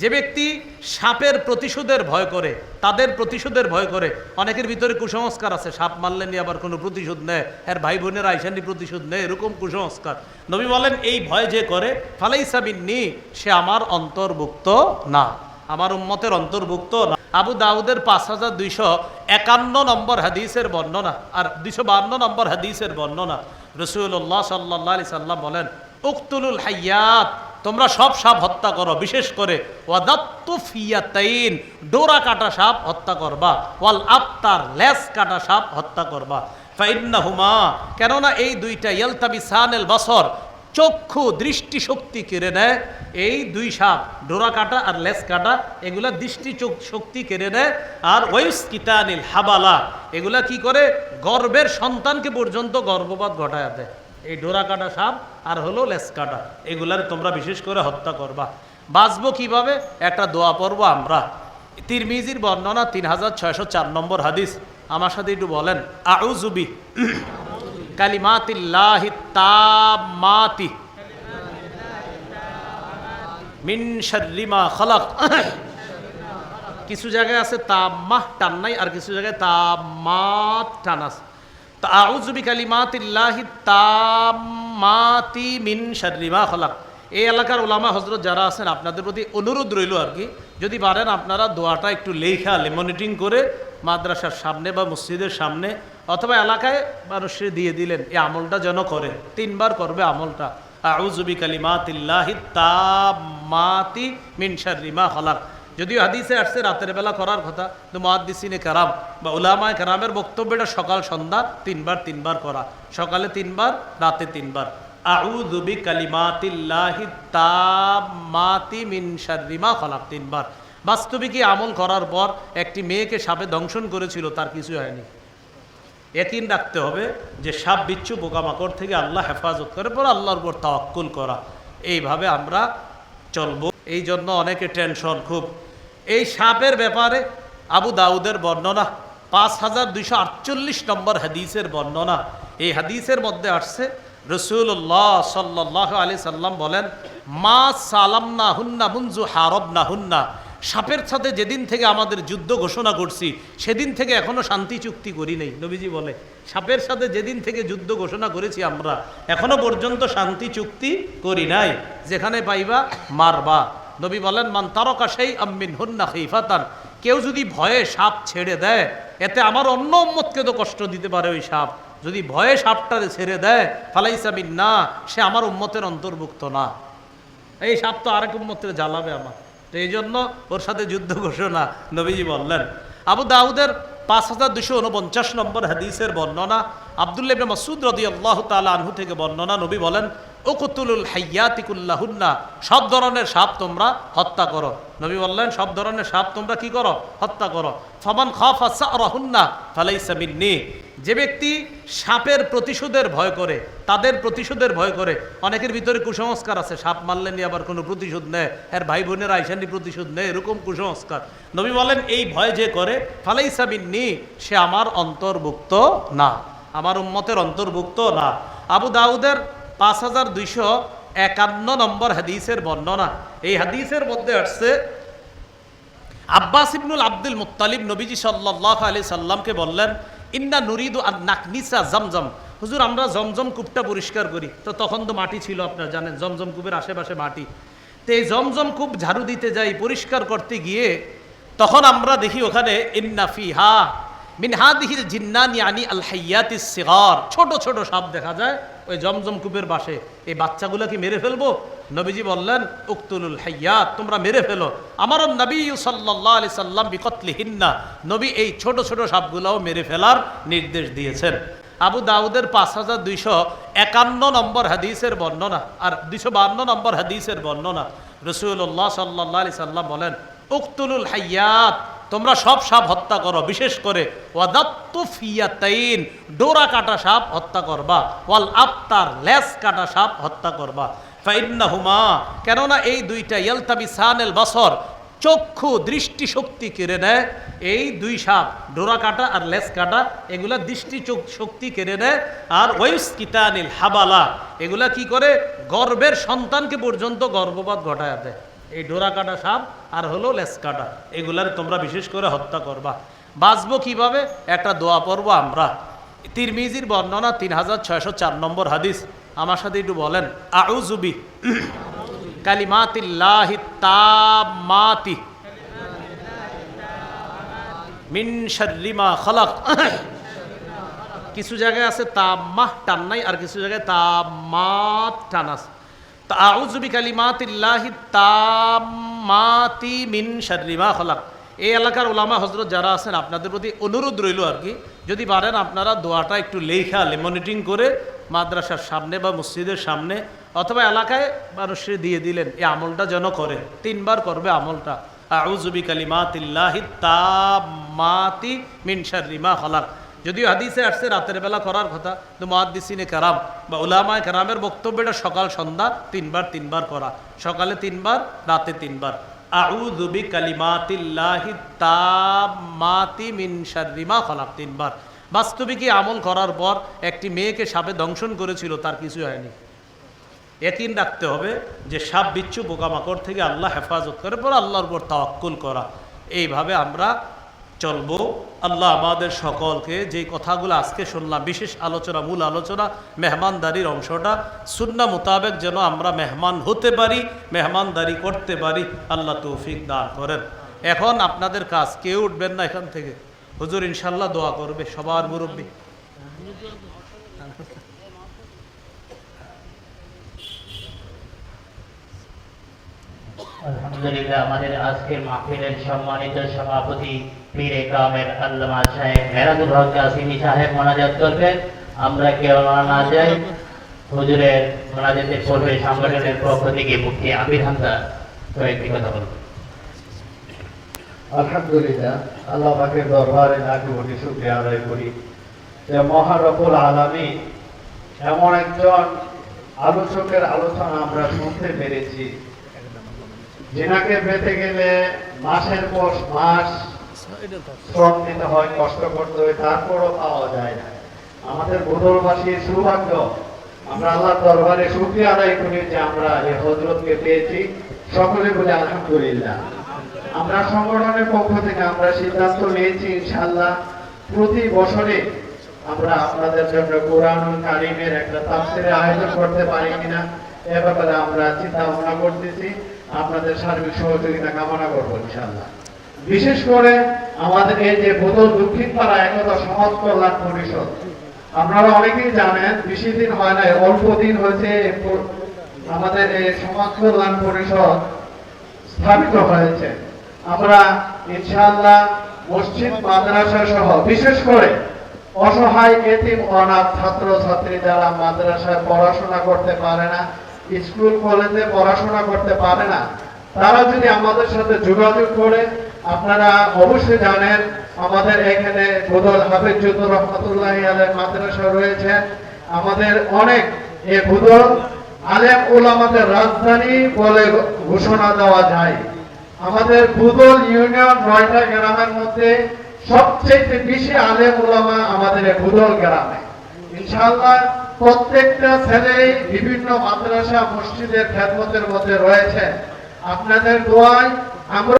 যে ব্যক্তি সাপের প্রতিশোধের ভয় করে, তাদের প্রতিশোধের ভয় করে, অনেকের ভিতরে কুসংস্কার আছে, সাপ মারলে নিয়ে আবার কোনো প্রতিশোধ নেয় এর ভাই বোনের আইসানি প্রতিশোধ নেয় এরকম কুসংস্কার। নবী বলেন, এই ভয় যে করে ফালাই সাবিননি সে আমার অন্তর্ভুক্ত না। আমার উম্মতের অন্তর্ভুক্ত না। আবু দাউদের পাঁচ হাজার দুইশো একান্ন নম্বর হাদিসের বর্ণনা, আর দুইশো বান্ন নম্বর হাদিসের বর্ণনা। রসুল্লাহ সাল্লাহ সাল্লাম বলেন, উক্তুলুল হাইয়াত তোমরা সব সাপ হত্যা করো, বিশেষ করে ডোরা কাটা সাপ হত্যা করবা, ওয়াল আফতার লেস কাটা সাপ হত্যা করবা। ফাইন্না হুমা কেননা এই দুইটা ইয়ালতাবি সানেল বসর চক্ষু দৃষ্টি শক্তি কেড়ে নেয়, এই দুই সাপ, ডোরা কাটা আর লেস কাটা, এগুলা দৃষ্টি শক্তি কেড়ে নেয়, আর ওয়েস কিতানিল হাবালা, এগুলা কি করে? গর্বের সন্তানকে পর্যন্ত গর্ভপাত ঘটায় দেয়। এই ডোরা কাটা সাপ আর হলো লেস কাটা। এগুলার তোমরা বিশেষ করে হত্যা করবা। বাঁচবো কীভাবে? একটা দোয়া পড়ব আমরা। তিরমিজির বর্ণনা তিন হাজার ছয়শো চার নম্বর হাদিস। আমার সাথে একটু বলেন আউজুবি কালিমাতিল্লাহি কিছু জায়গায় আছে তাম্মাহ টান নাই, আর কিছু জায়গায় তাম্মাত টান আছে। এই এলাকার ওলামা হজরত যারা আছেন, আপনাদের প্রতি অনুরোধ রইল আর কি, যদি পারেন আপনারা দোয়াটা একটু লেখা লেমনিটিং করে মাদ্রাসার সামনে বা মসজিদের সামনে অথবা এলাকায় মানুষের দিয়ে দিলেন, এই আমলটা যেন করে তিনবার করবে আমলটা। আউজুবি কালিমাতিল্লাহি তাম্মাতি মিন শাররিমা খালাক। যদিও হাদিসে আসছে, রাতের বেলা করার কথা তো মহাদ্দিসিনে কারাম বা উলামায় কারামের বক্তব্যটা সকাল, সন্ধ্যা তিনবার তিনবার করা। সকালে তিনবার, রাতে তিনবার। তিনবার। আমল করার পর একটি মেয়েকে সাপে দংশন করেছিল, তার কিছু হয়নি। একিন রাখতে হবে যে সাপ বিচ্ছু পোকামাকড় থেকে আল্লাহ হেফাজত করে, পর আল্লাহর উপর তাওয়াক্কুল করা। এইভাবে আমরা চলবো। এই জন্য অনেকে টেনশন খুব এই সাপের ব্যাপারে আবু দাউদের বর্ণনা পাঁচ হাজার দুইশো আটচল্লিশ নম্বর হাদিসের বর্ণনা। এই হাদিসের মধ্যে আসছে রসুল্লাহ সাল্লাহ আলি সাল্লাম বলেন, মা সালাম না হুন্না মুনজু হারব না হুন্না সাপের সাথে যেদিন থেকে আমাদের যুদ্ধ ঘোষণা করছি, সেদিন থেকে এখনও শান্তি চুক্তি করি নেই। নবীজি বলে, সাপের সাথে যেদিন থেকে যুদ্ধ ঘোষণা করেছি আমরা, এখনও পর্যন্ত শান্তি চুক্তি করি নাই। যেখানে পাইবা মারবা। নবী বলেন, মান তারকা সেই আম্মিন হুন্না খিফাতান। কেউ যদি ভয়ে সাপ ছেড়ে দেয়, এতে আমার অন্য উম্মতকে তো কষ্ট দিতে পারে ওই সাপ। যদি ভয়ে সাপটারে ছেড়ে দেয় ফালাইসাবিন না সে আমার উম্মতের অন্তর্ভুক্ত না। এই সাপ তো আরেক উম্মতের জ্বালাবে আমার। তো এই জন্য ওর সাথে যুদ্ধ ঘোষণা নবীজি বললেন। আবু দাউদের পাঁচ হাজার দুশো উনপঞ্চাশ নম্বর হাদিসের বর্ণনা, আবদুল্লাহ মাসুদ রদি আল্লাহ তালা আনহু থেকে বর্ণনা। নবী বলেন ওকুতুলুল হাইয়াতিকুল্লাহুন্না, সব ধরনের সাপ তোমরা হত্যা করো। নবী বললেন, সব ধরনের সাপ তোমরা কি করো? হত্যা করো। ফমান খাফা সারহুন্না ফালাইসা মিন্নি। যে ব্যক্তি সাপের প্রতিশোধের ভয় করে, তাদের প্রতিশোধের ভয় করে, অনেকের ভিতরে কুসংস্কার আছে। সাপ মারলে নিয়ে আবার কোনো প্রতিশোধ নেয় এর ভাই বোনের আইসানি প্রতিশোধ নেয় এরকম কুসংস্কার। নবী বলেন, এই ভয় যে করে, ফালাইসা মিন্নি, সে আমার অন্তর্ভুক্ত না। আমার উম্মতের অন্তর্ভুক্ত না। আবু দাউদের পাঁচ হাজার দুইশো একান্ন নম্বর হাদিসের বর্ণনা। এই হাদিসের মধ্যে আসছে, আব্বাস ইবনুল আব্দুল মুত্তালিব নবীজি সাল্লাহ আলি সাল্লামকে বললেন, ইন্না নুরিদু আর নাকনিসা জমজম। হুজুর, আমরা জমজম কূপটা পরিষ্কার করি। তো তখন তো মাটি ছিল আপনারা জানেন, জমজম কূপের আশেপাশে মাটি। তো এই জমজম কূপ ঝাড়ু দিতে যাই পরিষ্কার করতে গিয়ে, তখন আমরা দেখি ওখানে ইন্নাফি ফিহা মিনহাদিহিল জিন্নানি আনি আল হাইয়াতিস সিগার। ছোট ছোট সাপ দেখা যায়, ওই জমজম কূপের বাসে এই বাচ্চাগুলো কি মেরে ফেলব? নবীজি বললেন, উক্তুলুল হাইয়াত, তোমরা মেরে ফেলো। আমার নবী সাল্লাহ আলি সাল্লাম বিকতলি হিন্না নবী এই ছোট ছোট সাপগুলোও মেরে ফেলার নির্দেশ দিয়েছেন। আবু দাউদের পাঁচ হাজার দুইশো একান্ন নম্বর হাদিসের বর্ণনা, আর দুইশো বান্ন নম্বর হাদিসের বর্ণনা। রসুল্লাহ সাল্লাহ আলি সাল্লাম বলেন, উক্তুলুল হাইয়াত তোমরা সব সাপ হত্যা করো, বিশেষ করে ডোরা কাটা সাপ হত্যা করবা, ওয়াল আফতার লেস কাটা সাপ হত্যা করবা। ফাইন্নাহুমা, কেননা এই দুইটা ইয়ালতাবি সানেল বসর চক্ষু দৃষ্টি শক্তি কেড়ে নেয়, এই দুই সাপ, ডোরা কাটা আর লেস কাটা, এগুলা দৃষ্টি শক্তি কেড়ে নেয়, আর ওয়েস কিতানিল হাবালা, এগুলা কি করে? গর্বের সন্তানকে পর্যন্ত গর্ভপাত ঘটায় দেয়। এই ডোরা কাটা সাপ আর হলো লেস কাটা। এগুলার তোমরা বিশেষ করে হত্যা করবা। বাঁচবো কীভাবে? একটা দোয়া পড়ব আমরা। তিরমিজির বর্ণনা তিন হাজার ছয়শো চার নম্বর হাদিস। আমার সাথে একটু বলেন আউজুবি কালিমাতিল্লাহি তামাতি মিন শাররি মা খালাক। কিছু জায়গায় আছে তামাহ টান নাই, আর কিছু জায়গায় তামাত টান আছে। তা আউযুবি কালিমাতিল্লাহি তামাতি মিন শাররি মা খালাক। এই এলাকার ওলামা হজরত যারা আছেন, আপনাদের প্রতি অনুরোধ রইল আর কি, যদি পারেন আপনারা দোয়াটা একটু লেখা লেমনিটিং করে মাদ্রাসার সামনে বা মসজিদের সামনে অথবা এলাকায় মানুষের দিয়ে দিলেন, এই আমলটা যেন করে তিনবার করবে আমলটা। আউজুবি কালিমাতিল্লাহি তামাতি মিন শাররি মা খালাক। যদিও হাদিসে আসছে, রাতের বেলা করার কথা তো মহাদিসিনে কারাম বা উলামায় কারামের বক্তব্যটা সকাল, সন্ধ্যা তিনবার তিনবার করা। সকালে তিনবার, রাতে তিনবার। তিনবার। আমল করার পর একটি মেয়েকে সাপে দংশন করেছিল, তার কিছু হয়নি। একিন রাখতে হবে যে সাপ বিচ্ছু পোকামাকড় থেকে আল্লাহ হেফাজত করে, পর আল্লাহর উপর তাওয়াক্কুল করা। এইভাবে আমরা চলবো। আল্লাহ আমাদের সকলকে যে কথাগুলো আজকে শুনলাম, বিশেষ আলোচনা, মূল আলোচনা, মেহমানদারির অংশটা, সুন্না মোতাবেক যেন আমরা মেহমান হতে পারি, মেহমানদারি করতে পারি, আল্লাহ তৌফিক দান করেন। এখন আপনাদের কাজ, কেউ উঠবেন না এখান থেকে। হুজুর ইনশাল্লাহ দোয়া করবে, সবার মুরব্বী। আলহামদুলিল্লাহ, আমাদের আজকের মাহফিলের সম্মানিত সভাপতি পীর গ্রামের আল্লামা সাহেব মেরাদুল হক কাসিমি সাহেব মোনাজাত করবেন। আমরা কেউ না যাই। হুজুরের সংগঠনের পক্ষ থেকে হামদা। কয়েকটি কথা আলহামদুলিল্লাহ, আল্লাহ পাকের দরবারে কোটি শুকরিয়া আদায় করি যে মহারবুল আলামী এমন একজন আলোচকের আলোচনা আমরা শুনতে পেরেছি। যেনাকে পেতে গেলে মাসের পর মাস হয়, কষ্ট করতে হয়, তারপরও পাওয়া যায় না। আমাদের সৌভাগ্য, আমরা দরবারে আদায় করি যে আমরা এই হজরতকে পেয়েছি। সকলে বলে আলহামদুলিল্লাহ। আমরা সংগঠনের পক্ষ থেকে আমরা সিদ্ধান্ত নিয়েছি, ইনশাআল্লাহ প্রতি বছরে আমরা আপনাদের জন্য কোরআনুল কারিমের একটা তাফসিরের আয়োজন করতে পারি কিনা, এ ব্যাপারে আমরা চিন্তা ভাবনা করতেছি। আপনাদের সার্বিক সহযোগিতা কামনা করব, ইনশাআল্লাহ। বিশেষ করে আমাদের এই যে বোতল দক্ষিণ পাড়া একতা সমাজ কল্যাণ পরিষদ। আপনারা অনেকেই জানেন, বেশি দিন হয় না অল্প দিন হয়েছে আমাদের এই সমাজ কল্যাণ পরিষদ স্থাপিত হয়েছে। আমরা ইনশাআল্লাহ মসজিদ, মাদ্রাসা সহ, বিশেষ করে অসহায় এতিম, অনাথ ছাত্র ছাত্রী যারা মাদ্রাসায় পড়াশোনা করতে পারে না, স্কুল, কলেজে পড়াশোনা করতে পারে না, তারা যদি আমাদের সাথে যোগাযোগ করে আপনারা অবশ্যই জানেন, আমাদের এখানে বুদল হাফিজুদ্দুর রহমতুল্লাহ আলের মাদ্রাসা রয়েছে। আমাদের অনেক এ বুদল আলেম ওলামাদের রাজধানী বলে ঘোষণা দেওয়া যায়। আমাদের বুদল ইউনিয়ন নয়টা গ্রামের মধ্যে সবচেয়ে বেশি আলেম ওলামা আমাদের বুদল গ্রামে। ইনশাআল্লাহ প্রত্যেকটা ছেলেই বিভিন্ন মাদ্রাসা, মসজিদের খেদমতের মধ্যে রয়েছে। আপনাদের দোয়ায় আমরা